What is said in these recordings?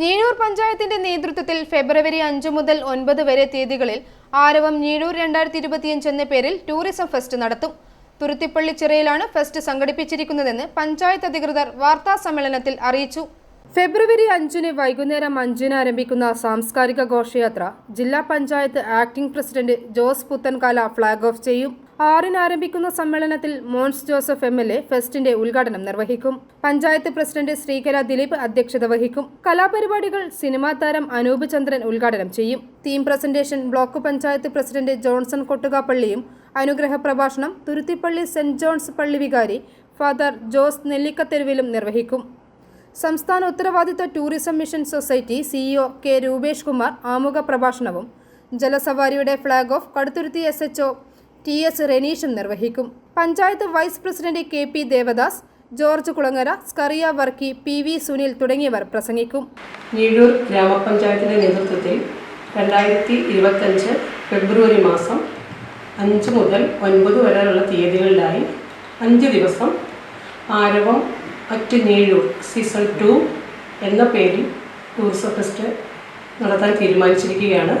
ഞീഴൂർ പഞ്ചായത്തിന്റെ നേതൃത്വത്തിൽ ഫെബ്രുവരി അഞ്ചു മുതൽ ഒൻപത് വരെ തീയതികളിൽ ആരവം ഞീഴൂർ രണ്ടായിരത്തി ഇരുപത്തിയഞ്ച് എന്ന പേരിൽ ടൂറിസം ഫെസ്റ്റ് നടത്തും. തുരുത്തിപ്പള്ളി ചിറയിലാണ് ഫെസ്റ്റ് സംഘടിപ്പിച്ചിരിക്കുന്നതെന്ന് പഞ്ചായത്ത് അധികൃതർ വാർത്താ സമ്മേളനത്തിൽ അറിയിച്ചു. ഫെബ്രുവരി അഞ്ചിന് വൈകുന്നേരം അഞ്ചിന് ആരംഭിക്കുന്ന സാംസ്കാരിക ഘോഷയാത്ര ജില്ലാ panchayat acting president Jose Puthenkala flag off ചെയ്യും. ആറിന് ആരംഭിക്കുന്ന സമ്മേളനത്തിൽ Mons Joseph M L A ഫെസ്റ്റിന്റെ ഉദ്ഘാടനം നിർവഹിക്കും. പഞ്ചായത്ത് പ്രസിഡന്റ് ശ്രീകല ദിലീപ് അധ്യക്ഷത വഹിക്കും. കലാപരിപാടികൾ സിനിമാ താരം അനൂപ് ചന്ദ്രൻ ഉദ്ഘാടനം ചെയ്യും. Theme presentation block panchayat president Johnson കൊട്ടുകാപ്പള്ളിയും അനുഗ്രഹ പ്രഭാഷണം തുരുത്തിപ്പള്ളി സെന്റ് ജോൺസ് പള്ളി വികാരി ഫാദർ ജോസ് നെല്ലിക്കത്തെരുവിലും നിർവഹിക്കും. സംസ്ഥാന ഉത്തരവാദിത്ത tourism mission society CEO K Rupesh Kumar ആമുഖ പ്രഭാഷണവും ജലസവാരിയുടെ flag off Kaduthuruthy S HO T S റെനീഷും നിർവഹിക്കും. Panchayat vice president K P Devadas George Kulangara Scaria Varkey P V Sunil തുടങ്ങിയവർ പ്രസംഗിക്കും. ഞീഴൂർ ഗ്രാമപഞ്ചായത്തിന്റെ നേതൃത്വത്തിൽ രണ്ടായിരത്തി ഇരുപത്തഞ്ച് ഫെബ്രുവരി മാസം അഞ്ച് മുതൽ ഒൻപത് വരെയുള്ള തീയതികളിലായി അഞ്ച് ദിവസം ആരവം അറ്റ് നീഴൂർ സീസൺ ടു എന്ന പേരിൽ ടൂറിസം ഫെസ്റ്റ് നടത്താൻ തീരുമാനിച്ചിരിക്കുകയാണ്.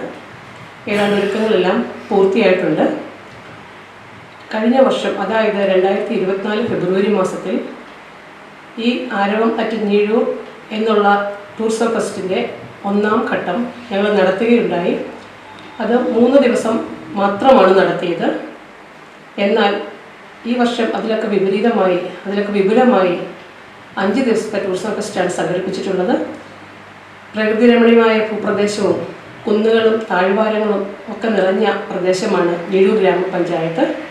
ഏതാണ്ട് ഒരുക്കങ്ങളെല്ലാം പൂർത്തിയായിട്ടുണ്ട്. കഴിഞ്ഞ വർഷം അതായത് രണ്ടായിരത്തി ഇരുപത്തിനാല് ഫെബ്രുവരി മാസത്തിൽ ഈ ആരവം അറ്റ് എന്നുള്ള ടൂറിസം ഫെസ്റ്റിന്റെ ഒന്നാം ഘട്ടം ഞങ്ങൾ നടത്തുകയുണ്ടായി. അത് മൂന്ന് ദിവസം മാത്രമാണ് നടത്തിയത്. എന്നാൽ ഈ വർഷം അതിലൊക്കെ വിപരീതമായി അതിലൊക്കെ വിപുലമായി അഞ്ച് ദിവസത്തെ ടൂറിസം ഫെസ്റ്റാണ് സംഘടിപ്പിച്ചിട്ടുള്ളത്. പ്രകൃതി രമണീയമായ ഭൂപ്രദേശവും കുന്നുകളും താഴ്വാരങ്ങളും ഒക്കെ നിറഞ്ഞ പ്രദേശമാണ് ഞീഴൂർ ഗ്രാമപഞ്ചായത്ത്.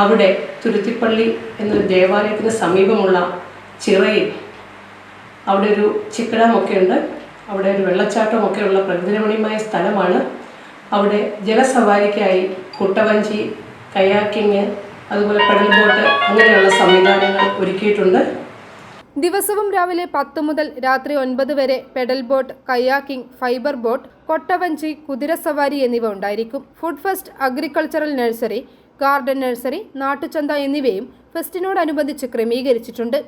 അവിടെ തുരുത്തിപ്പള്ളി എന്നൊരു ദേവാലയത്തിന് സമീപമുള്ള ചിറയിൽ അവിടെ ഒരു ചിക്കടമൊക്കെ ഉണ്ട് അവിടെ ഒരു വെള്ളച്ചാട്ടമൊക്കെ ഉള്ള പ്രകൃതിരമണീയമായ സ്ഥലമാണ്. അവിടെ ജലസവാരിക്കായി കുട്ടവഞ്ചി കയാക്കിങ് അതുപോലെ പെഡൽ ബോട്ട് അങ്ങനെയുള്ള സംവിധാനങ്ങൾ ഒരുക്കിയിട്ടുണ്ട്. ദിവസവും രാവിലെ പത്ത് മുതൽ രാത്രി ഒൻപത് വരെ pedal boat kayaking fibre boat കൊട്ടവഞ്ചി കുതിരസവാരി എന്നിവ ഉണ്ടായിരിക്കും. Food first agricultural nursery garden nursery നാട്ടുചന്ത എന്നിവയും ഫെസ്റ്റിനോടനുബന്ധിച്ച് ക്രമീകരിച്ചിട്ടുണ്ട്.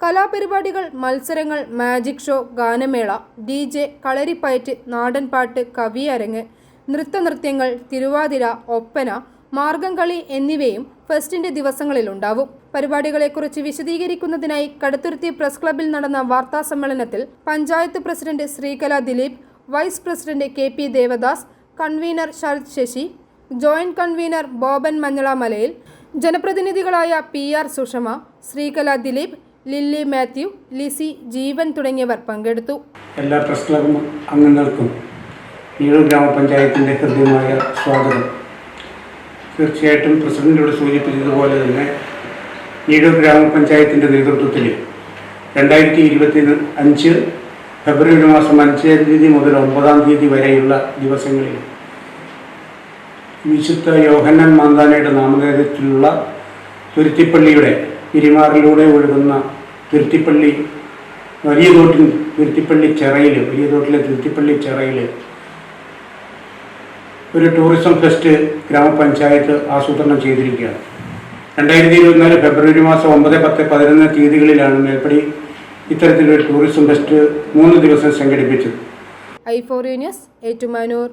കലാപരിപാടികൾ മത്സരങ്ങൾ മാജിക് ഷോ ഗാനമേള ഡി ജെ കളരിപ്പയറ്റ് നാടൻപാട്ട് കവിയരങ്ങ് നൃത്തനൃത്യങ്ങൾ തിരുവാതിര ഒപ്പന മാർഗംകളി എന്നിവയും ഫെസ്റ്റിന്റെ ദിവസങ്ങളിലുണ്ടാവും. പരിപാടികളെക്കുറിച്ച് വിശദീകരിക്കുന്നതിനായി കടുത്തുരുത്തി പ്രസ് ക്ലബിൽ നടന്ന വാർത്താ സമ്മേളനത്തിൽ panchayat president Sreekala Dileep vice president K P Devadas convener Sarath Sasi joint convener Boban മഞ്ഞളാമലയിൽ ജനപ്രതിനിധികളായ പി ആർ സുഷമ ശ്രീകല ദിലീപ് ലില്ലി മാത്യു ലിസി ജീവൻ തുടങ്ങിയവർ പങ്കെടുത്തു. എല്ലാ പ്രസ് ക്ലബ് അംഗങ്ങൾക്കും ഈഴൂർ ഗ്രാമപഞ്ചായത്തിന്റെ ഹൃദ്യമായ സ്വാഗതം. തീർച്ചയായിട്ടും പ്രസിഡന്റിനോട് സൂചിപ്പിച്ചതുപോലെ തന്നെ ഈഴൂർ ഗ്രാമപഞ്ചായത്തിന്റെ നേതൃത്വത്തിൽ രണ്ടായിരത്തി ഇരുപത്തി അഞ്ച് ഫെബ്രുവരി മാസം അഞ്ചാം തീയതി മുതൽ ഒമ്പതാം തീയതി വരെയുള്ള ദിവസങ്ങളിൽ വിശുദ്ധ യോഹന്നൻ മാന്താനയുടെ നാമധേയത്തിലുള്ള തുരുത്തിപ്പള്ളിയുടെ ഇരിമാറിലൂടെ ഒഴുകുന്ന തുരുത്തിപ്പള്ളി വലിയ തോട്ടിൽ തുരുത്തിപ്പള്ളി ചിറയിൽ വലിയ തോട്ടിലെ തുരുത്തിപ്പള്ളി ചിറയിൽ ഒരു ടൂറിസം ഫെസ്റ്റ് ഗ്രാമപഞ്ചായത്ത് ആസൂത്രണം ചെയ്തിരിക്കുകയാണ്. രണ്ടായിരത്തി ഇരുപത്തിനാല് ഫെബ്രുവരി മാസം ഒമ്പത് പത്ത് പതിനൊന്ന് തീയതികളിലാണ് മേൽപ്പടി ഇത്തരത്തിലൊരു ടൂറിസം ഫെസ്റ്റ് മൂന്ന് ദിവസം സംഘടിപ്പിച്ചത്. I four news Ettumanoor.